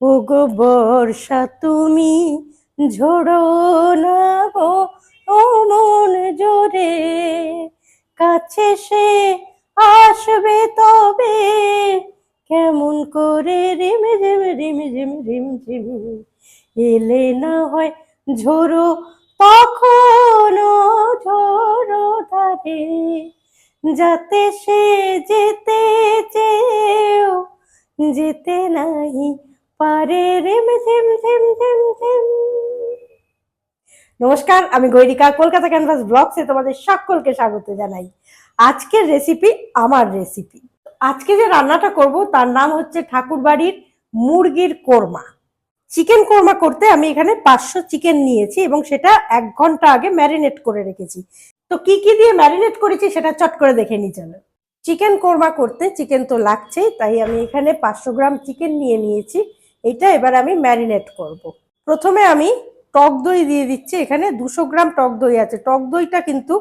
ওগো বর্ষা, তুমি ঝোড়ো না গো ও মন জোরে। কাছে সে আসবে তবে কেমন করে রিম ঝিম রিম ঝিম রিম ঝিম এলে না হয় ঝোড়ো তখনও ঝোড়ো ধারে। যাতে সে যেতে চেয়েও, যেতে নাই পারে ঝিম ঝিম ঝিম নমস্কার, আমি গৈরিকা কলকাতা ক্যানভাস ব্লগসে তোমাদের সকলকে স্বাগত জানাই। আজকের রেসিপি আমার রেসিপি আজকে যে রান্নাটা করব, তার নাম হচ্ছে ঠাকুরবাড়ির মুরগির কোরমা। চিকেন কোরমা করতে আমি এখানে পাঁচশো চিকেন নিয়েছি এবং সেটা এক ঘণ্টা আগে ম্যারিনেট করে রেখেছি। তো কি কি দিয়ে ম্যারিনেট করেছি সেটা চট করে দেখে নি চলো। চিকেন কোরমা করতে, চিকেন তো লাগছেই, তাই আমি এখানে পাঁচশো গ্রাম চিকেন নিয়ে নিয়েছি। এটা এবার আমি ম্যারিনেট করব। প্রথমে আমি টক দই দিয়ে দিচ্ছি, এখানে দুশো গ্রাম টক দই আছে। টক দইটা কিন্তু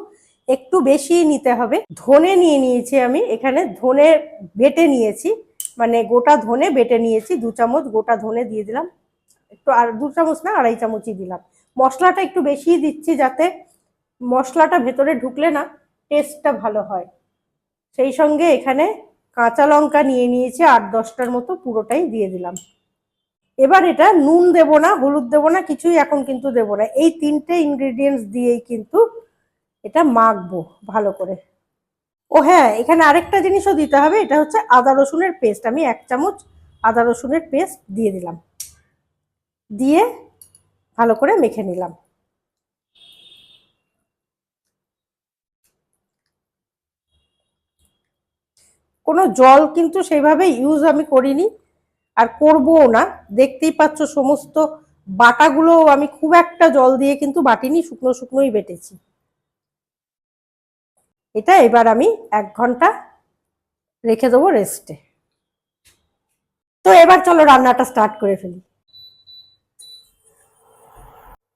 একটু বেশি নিতে হবে। ধনে নিয়ে নিয়েছি আমি, এখানে ধনে বেটে নিয়েছি মানে গোটা ধনে বেটে নিয়েছি, দু চামচ গোটা ধনে দিয়ে দিলাম। একটু আর দু চামচ না, আড়াই চামচই দিলাম। মশলাটা একটু বেশি দিচ্ছি যাতে মশলাটা ভেতরে ঢুকলে না টেস্টটা ভালো হয়। সেই সঙ্গে এখানে কাঁচা লঙ্কা নিয়ে নিয়েছি, আট দশটার মতো পুরোটাই দিয়ে দিলাম। এবার এটা নুন দেব না, হলুদ দেব না, কিছুই এখন কিন্তু দেব না। এই তিনটে ইনগ্রিডিয়েন্টস দিয়েই কিন্তু এটা মাখবো ভালো করে। ও হ্যাঁ এখানে আরেকটা জিনিসও দিতে হবে, এটা হচ্ছে আদা রসুনের পেস্ট আমি এক চামচ আদা রসুনের পেস্ট দিয়ে দিলাম। দিয়ে ভালো করে মেখে নিলাম। কোনো জল কিন্তু সেইভাবে ইউজ আমি করিনি। আর করবও না। দেখতেই পাচ্ছ সমস্ত বাটাগুলো আমি খুব একটা জল দিয়ে কিন্তু বাটিনি, শুকনো শুকনোই বেটেছি। এটা এবার আমি এক ঘণ্টা রেখে দেবো রেস্টে তো এবার চলো রান্নাটা স্টার্ট করে ফেলি।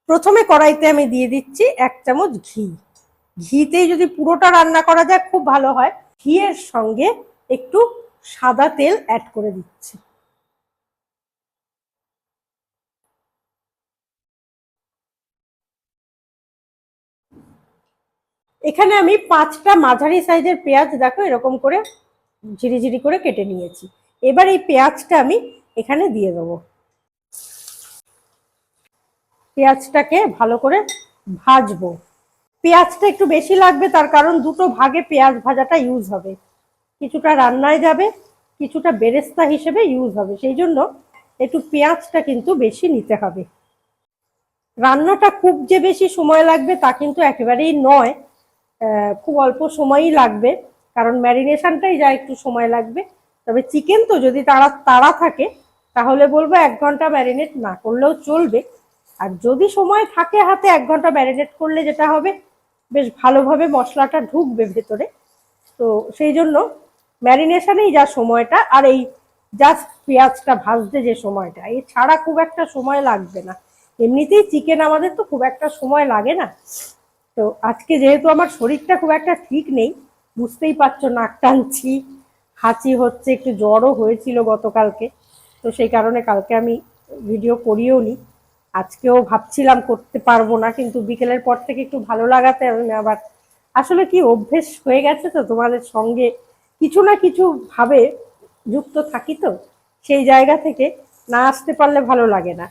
প্রথমে কড়াইতে আমি দিয়ে দিচ্ছি এক চামচ ঘি। ঘিতেই যদি পুরোটা রান্না করা যায় খুব ভালো হয়। ঘিয়ের সঙ্গে একটু সাদা তেল অ্যাড করে দিচ্ছি। এখানে আমি পাঁচটা মাঝারি সাইজের পেঁয়াজ, দেখো এরকম করে ঝিরিঝিরি করে কেটে নিয়েছি। এবার এই পেঁয়াজটা আমি এখানে দিয়ে দেবো। পেঁয়াজটাকে ভালো করে ভাজবো। পেঁয়াজটা একটু বেশি লাগবে, তার কারণ দুটো ভাগে পেঁয়াজ ভাজাটা ইউজ হবে। কিছুটা রান্নায় যাবে, কিছুটা বেরেস্তা হিসেবে ইউজ হবে। সেই জন্য একটু পেঁয়াজটা কিন্তু বেশি নিতে হবে। রান্নাটা খুব যে বেশি সময় লাগবে তা কিন্তু একেবারেই নয়। খুব অল্প সময়ই লাগবে, কারণ ম্যারিনেশনটাই যা একটু সময় লাগবে। তবে চিকেন তো যদি তারা তাড়া থাকে, তাহলে বলব এক ঘণ্টা ম্যারিনেট না করলেও চলবে। আর যদি সময় থাকে হাতে, এক ঘণ্টা ম্যারিনেট করলে যেটা হবে, বেশ ভালোভাবে মশলাটা ঢুকবে ভেতরে। তো সেই জন্য ম্যারিনেশনেই যা সময়টা, আর এই জাস্ট পেঁয়াজটা ভাজতে যে সময়টা এই ছাড়া খুব একটা সময় লাগবে না। এমনিতেই চিকেন আমাদের তো খুব একটা সময় লাগে না। তো আজকে যেহেতু আমার শরীরটা খুব একটা ঠিক নেই, বুঝতেই পারছ নাক টানছি, হাঁচি হচ্ছে, একটু জ্বরও হয়েছিল গতকালকে, তো সেই কারণে কালকে আমি ভিডিও করিও নি। আজকেও ভাবছিলাম করতে পারব না, কিন্তু বিকেলের পর থেকে একটু ভালো লাগাতে আমি আবার আসলে কি অভ্যেস হয়ে গেছে তো তোমাদের সঙ্গে কিছু না কিছু ভাবে যুক্ত থাকি তো, সেই জায়গা থেকে না আসতে পারলে ভালো লাগে না।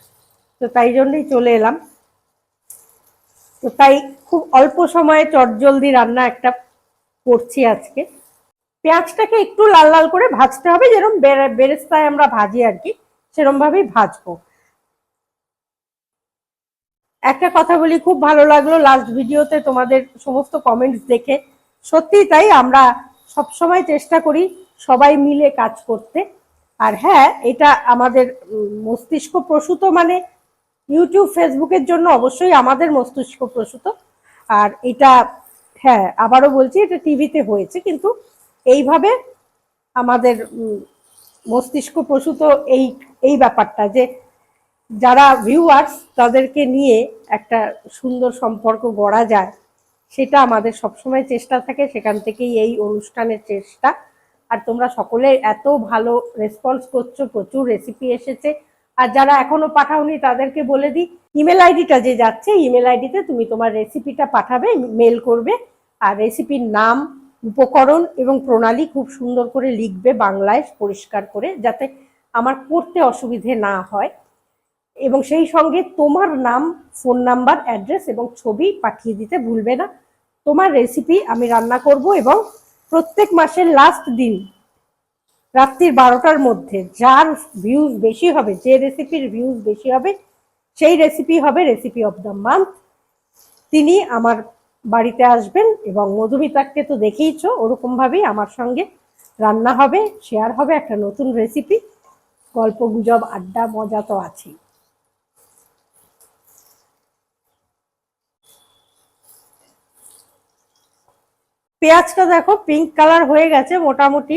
তো তাই জন্যই চলে এলাম। তো তাই খুব অল্প সময়ে চটজলদি রান্না একটা করছি আজকে। পেঁয়াজটাকে একটু লাল লাল করে ভাজতে হবে যেরকম বেরেস্তায় আমরা ভাজি আর কি সেরকম ভাবেই ভাজবো। একটা কথা বলি, খুব ভালো লাগল লাস্ট ভিডিওতে তোমাদের সমস্ত কমেন্টস দেখে। সত্যি তাই আমরা সব সময় চেষ্টা করি সবাই মিলে কাজ করতে। আর হ্যাঁ এটা আমাদের মস্তিষ্ক প্রসূত মানে ইউটিউব ফেসবুকের জন্য অবশ্যই আমাদের মস্তিষ্ক প্রসূত। আর এটা হ্যাঁ আবারও বলছি, এটা টিভিতে হয়েছে, কিন্তু এইভাবে আমাদের মস্তিষ্ক প্রসূত এই এই ব্যাপারটা যে যারা ভিউয়ার্স তাদেরকে নিয়ে একটা সুন্দর সম্পর্ক গড়া যায়, সেটা আমাদের সবসময় চেষ্টা থাকে, সেখান থেকেই এই অনুষ্ঠানের চেষ্টা। আর তোমরা সকলে এত ভালো রেসপন্স করছ, প্রচুর রেসিপি এসেছে আর যারা এখনও পাঠাওনি তাদেরকে বলে দিই ইমেল আইডিটা যে যাচ্ছে ইমেল আইডিতে তুমি তোমার রেসিপিটা পাঠাবে মেল করবে। আর রেসিপির নাম, উপকরণ এবং প্রণালী খুব সুন্দর করে লিখবে বাংলায় পরিষ্কার করে, যাতে আমার পড়তে অসুবিধে না হয়। এবং সেই সঙ্গে তোমার নাম ফোন নাম্বার অ্যাড্রেস এবং ছবি পাঠিয়ে দিতে ভুলবে না। তোমার রেসিপি আমি রান্না করব এবং প্রত্যেক মাসের লাস্ট দিন রাত্রির বারোটার মধ্যে যার ভিউজ বেশি হবে, যে রেসিপির ভিউজ বেশি হবে, সেই রেসিপি হবে রেসিপি অফ দ্য মান্থ তিনি আমার বাড়িতে আসবেন এবং মধুমিতাকে তো দেখেইছো ওরকমভাবেই আমার সঙ্গে রান্না হবে শেয়ার হবে একটা নতুন রেসিপি গল্প, গুজব, আড্ডা, মজা তো আছেই। পেঁয়াজটা দেখো পিঙ্ক কালার হয়ে গেছে মোটামুটি।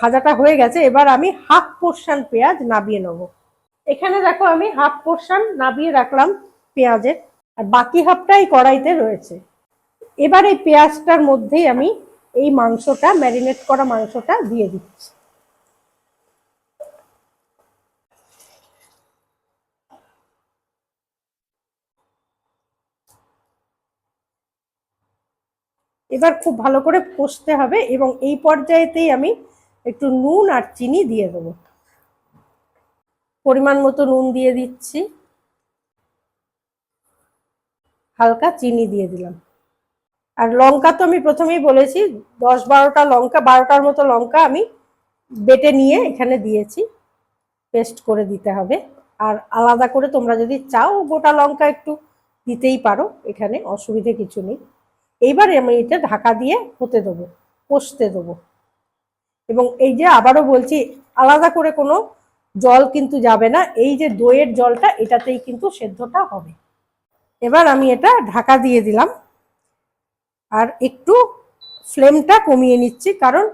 ভাজাটা হয়ে গেছে। এবার আমি হাফ পোর্শন পেঁয়াজ নাবিয়ে নেব। এখানে দেখো আমি হাফ পোর্শন নাবিয়ে রাখলাম পেঁয়াজের। আর বাকি হাফটাই কড়াইতে রয়েছে। এবার এই পেঁয়াজটার মধ্যেই আমি এই মাংসটা ম্যারিনেট করা মাংসটা দিয়ে দিচ্ছি। এবার খুব ভালো করে কষতে হবে এবং এই পর্যায়েতেই আমি একটু নুন আর চিনি দিয়ে দেবো। পরিমাণ মতো নুন দিয়ে দিচ্ছি। হালকা চিনি দিয়ে দিলাম। আর লঙ্কা তো আমি প্রথমেই বলেছি, দশ বারোটা লঙ্কা, বারোটার মতো লঙ্কা আমি বেটে নিয়ে এখানে দিয়েছি। পেস্ট করে দিতে হবে। আর আলাদা করে তোমরা যদি চাও, গোটা লঙ্কা একটু দিতেই পারো, এখানে অসুবিধে কিছু নেই। এইবার আমি এটা ঢাকা দিয়ে হতে দেবো, কষতে দেবো। এবং এই যে আবারও বলছি, আলাদা করে কোনো জল কিন্তু যাবে না। এই যে দইয়ের জলটা, এটাতেই কিন্তু সেদ্ধটা হবে। এবার আমি এটা ঢাকা দিয়ে দিলাম। আর একটু ফ্লেমটা কমিয়ে নিচ্ছি, কারণ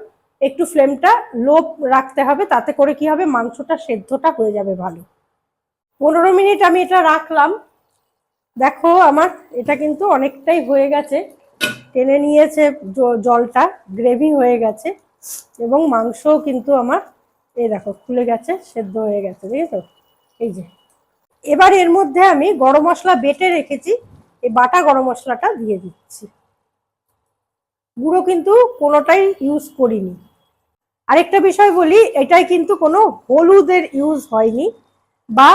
একটু ফ্লেমটা লো রাখতে হবে, তাতে করে কি হবে, মাংসটা সেদ্ধটা হয়ে যাবে ভালো। পনেরো মিনিট আমি এটা রাখলাম। দেখো আমার এটা কিন্তু অনেকটাই হয়ে গেছে। টেনে নিয়েছে জলটা, গ্রেভি হয়ে গেছে। এবং মাংসও কিন্তু আমার, এই দেখো, খুলে গেছে, সেদ্ধ হয়ে গেছে, বুঝেছ? এই যে। এবার এর মধ্যে আমি গরম মশলা বেটে রেখেছি, এই বাটা গরম মশলাটা দিয়ে দিচ্ছি। গুঁড়ো কিন্তু কোনোটাই ইউজ করিনি। আরেকটা বিষয় বলি, এটাই কিন্তু কোনো হলুদের ইউজ হয়নি, বা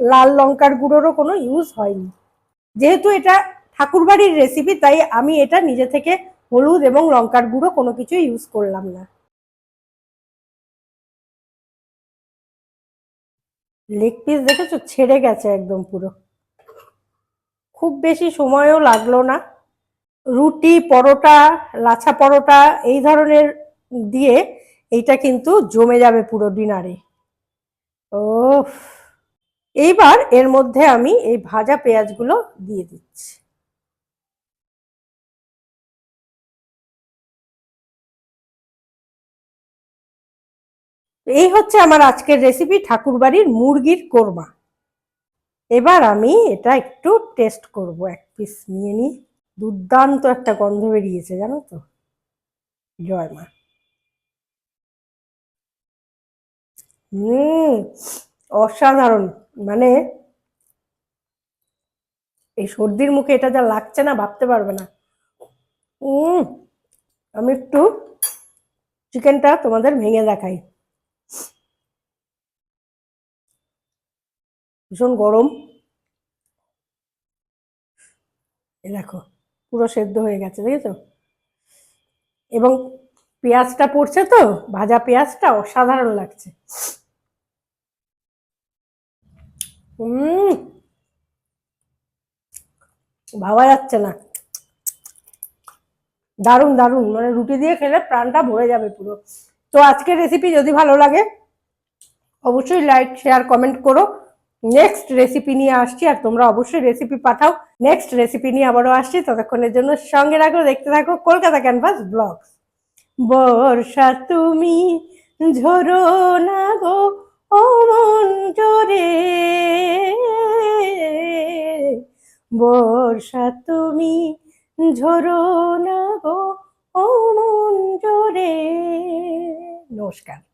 লাল লঙ্কার গুঁড়োরও কোনো ইউজ হয়নি। যেহেতু এটা ঠাকুরবাড়ির রেসিপি তাই আমি এটা নিজে থেকে হলুদ এবং লঙ্কার গুঁড়ো কোনো কিছু ইউজ করলাম না। লেগ পিস দেখেছ? ছেড়ে গেছে একদম পুরো। খুব বেশি সময়ও লাগল না। রুটি, পরোটা, লাছা পরোটা এই ধরনের দিয়ে এইটা কিন্তু জমে যাবে পুরো ডিনারে। ও এইবার এর মধ্যে আমি এই ভাজা পেঁয়াজগুলো দিয়ে দিচ্ছি। এই হচ্ছে আমার আজকের রেসিপি ঠাকুরবাড়ির মুরগির কোরমা। এবার আমি এটা একটু টেস্ট করব, এক পিস নিয়ে নিই। দুর্দান্ত একটা গন্ধ বেরিয়েছে, জানো তো? জয় মা। হুম অসাধারণ। মানে এই সর্দির মুখে এটা যা লাগছে না, ভাবতে পারবে না। আমি একটু চিকেনটা তোমাদের ভেঙে দেখাই। ভীষণ গরম। এই দেখো, পুরো সেদ্ধ হয়ে গেছে, দেখেছ? এবং পেঁয়াজটা পড়ছে তো, ভাজা পেঁয়াজটা অসাধারণ লাগছে। হুম ভাবা যাচ্ছে না। দারুণ দারুণ মানে রুটি দিয়ে খেলে প্রাণটা ভরে যাবে পুরো। তো আজকের রেসিপি যদি ভালো লাগে, অবশ্যই লাইক শেয়ার কমেন্ট করো। নেক্সট রেসিপি নিয়ে আসছি, আর তোমরা অবশ্যই রেসিপি পাঠাও। নেক্সট রেসিপি নিয়ে আবারও আসছি, ততক্ষণের জন্য সঙ্গে রাখো, দেখতে থাকো কলকাতা ক্যানভাস ব্লগ বর্ষা, তুমি ঝরো না গো, ও মন জোরে। বর্ষা, তুমি ঝরো না গো, ও মন জোরে। নমস্কার।